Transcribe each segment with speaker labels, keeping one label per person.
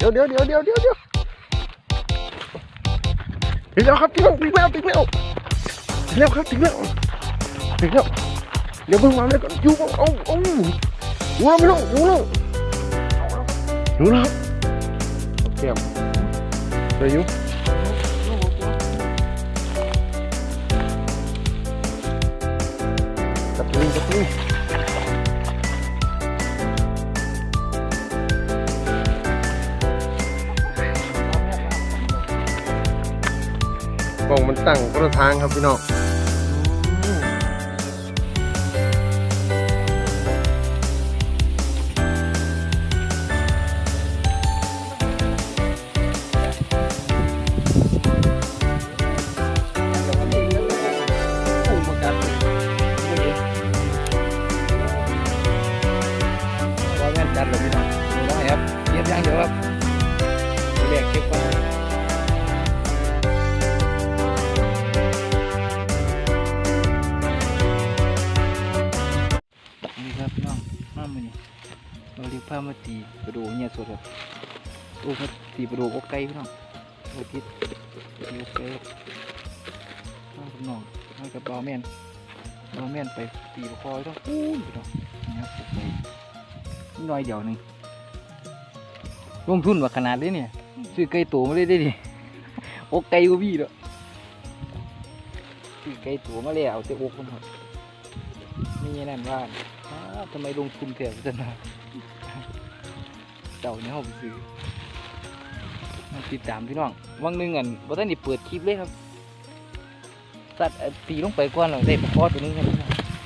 Speaker 1: เดี๋ยวเดี๋ยวเดี๋ยวเดี๋ยวเดี๋ยวเดี๋ยวถึงแล้วครับถึงแล้วถึงแล้วถึงแล้วถึงแล้วครับถึงแล้วถึงแล้วเดี๋ยวเพิ่งวางเลยก่อนอยู่เอาเอาอยู่แล้วไม่ต้องอยู่แล้วอยู่แล้วครับโอเคเดี๋ยวอยู่จับมือจับมือ กล่องมันตั้งคนละทางครับพี่น้องว่าแม่นจัดเลยพี่น้องดูได้ครับเยี่ยมยังเดี๋ยวครับ
Speaker 2: มาตีกระดูกเนี่ยสดครับตู้มาตีกระดูกอกไก่พี่น้องโอ้ทิศตีอกไก่ครับมาพี่น้องกับบาวแมนบาวแมนไปตีประคอยต้องอู้พี่น้องนี่ครับไก่นิดหน่อยเดียวหนึงลงทุนว่าขนาดนี้เนี่ยซื้อไก่ตัวมาเลยได้ดิอกไก่ก็พี่แล้วซื้อไก่ตัวมาเลยเอาแต่อกมันหมดนี่นั่นว่าอ้าวทำไมลงทุนเถี่ยวจังนะ เจ้าเนี่ยเขาไปซื้อติดตามพี่น้องวังหนึงอันบ่ทันได้เปิดคลิปเลยครับสัตว์ตีลงไปก่อนเราได้ปลาคอตัวนึงครับ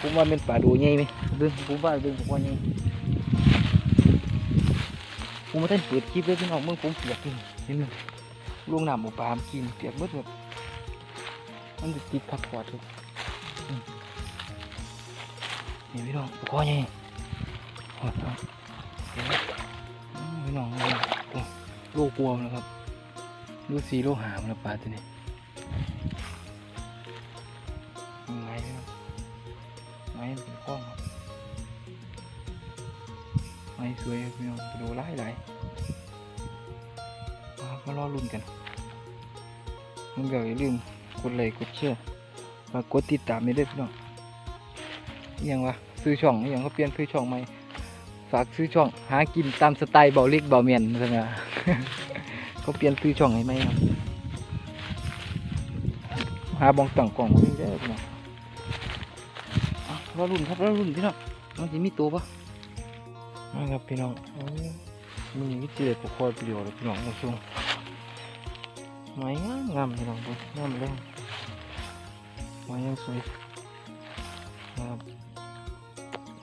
Speaker 2: ผมว่าเป็นปลาดูใหญ่ไหมเบิ่งผมว่าเบิ่งปลาคอใหญ่ผมบ่ทันเปิดคลิปเลยพี่น้องเบิ่งผมเปียกนี่เห็นไหมลงน้ำหมูปลากินเปียกหมดแบบมันจะติดพักพอดครับนี่พี่น้องปลาคอใหญ่ น้องโอ้โลกลัวนะครับดูสีโลหามนะปลาตัวนี้ยังไม้ไม้เป็นกล้องครับไม้สวยพี่น้องไปดูไล่ไล่ครับมารอลุ้นกันมันก็อย่าลืมกดไลค์กดแชร์ฝากดติดตามนี่ด้วยพี่น้องอิหยังวะซื้อช่องอิหยังเขาเปลี่ยนซื้อช่องใหม่ ฝากซื้อช่อง หากินตามสไตล์เบาเล็กเบาเมียนใช่ไหมเขาเปลี่ยนซื้อช่องให้ไหมครับหาบองต่างกล่องนี่ได้อพี่น้องอะรอรุ่นครับรอรุ่นพี่น้องมันจะมีตัวปะมาครับพี่น้องมันยังเจอปกคอยประโยชน์เลยพี่น้องมาช่วงไม้งามงามพี่น้องดูงามเลยไม้ยังสวยครับ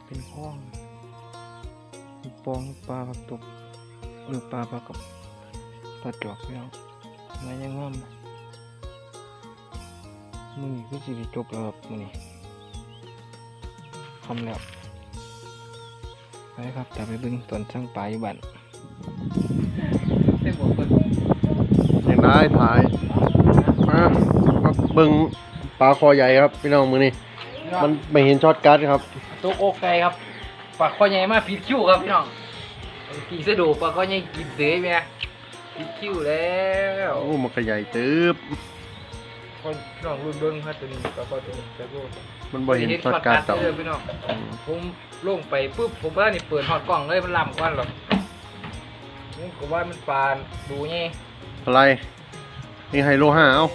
Speaker 2: เป็นห้อง ปองปลาผักตบหรือปลาปลากับปลาจอกพี่น้องมายังงามนะมือนี้ก็สิได้จบแล้วครับมือนี้คำแล้วไปครับแต่ไปเบึงตอนช่างปลาอยู่บ้านได้บอกเพิ่น
Speaker 1: ยังได้ถ่ายมามาเบิ่งปลาคอใหญ่ครับพี่น้องมือนี้มันไม่เห็นช็อตการ์ดครับ
Speaker 2: ตกอกไก่ครับ ปลาข้อใหญ่มากผิดคิ้วครับพี่น้องปีสะดูปลาข้อใหญ่กินเสยไหมผิดคิ้วแล้ว
Speaker 1: โอ้มันก็ใหญ่ตึ๊บ
Speaker 2: คนพี่น้องรุ่นเบิ้งครับตัวนี้ปลาข้อตัวนี้แต่ก็
Speaker 1: มันบ่เห็นช็อตการ์ด
Speaker 2: ต่
Speaker 1: ต่อ
Speaker 2: เลยพี่น้องผมลงไปปุ๊บผมว่านี่เปิดฮอตกล้องเลยมันลำกวันหรอกนี่ก็ว่ามันปลาดูไง
Speaker 1: อะไรนี่ไฮโลห้าเอา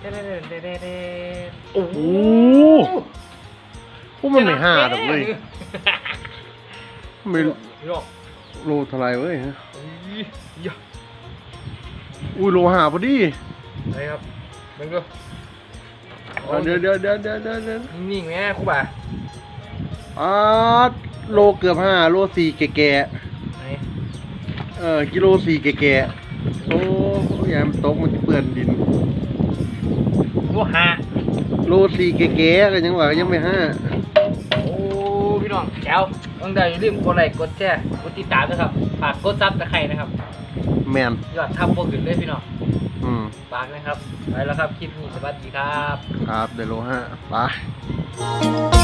Speaker 2: เด้เด้เด้เด้เด้เด้
Speaker 1: โอ้โหโอ้มันไม่ห้าดอกเลย ไม่รู้
Speaker 2: พี่น้อง
Speaker 1: โลเท่าไหรเว้ยฮะ
Speaker 2: อุ้ยยะ
Speaker 1: อุ้ยโลห้าพอดี
Speaker 2: อะไรครับมึงดู
Speaker 1: เอาเดี๋ยวเดี๋ยวเดี๋ยวเดี๋ยวเดี๋ยวเดี๋ยว
Speaker 2: นิ่งๆไหมครูบ่า
Speaker 1: อ่าโลเกือบห้าโลสี่แก่
Speaker 2: ไหน
Speaker 1: ๆเออกิโลสี่แก่ๆโอ้ยามนตกมันเปื้อนดิน
Speaker 2: ดูหา
Speaker 1: โลสี่แก่ๆก็ยังว่ายังไม่ห้า
Speaker 2: โอ้พี่น้องแก้ว ต้องได้อย่าลืมกดไลค์กดแชร์กดติดตามนะครับฝากกดซับตะไคร้นะครับ
Speaker 1: แมน
Speaker 2: ยอดทำพวกขึ้นเลยพี่น้อง
Speaker 1: อืม
Speaker 2: ฝากนะครับไปแล้วครับคลิปนี้สวัสดีครับ
Speaker 1: ครับเดยวโลห้าไป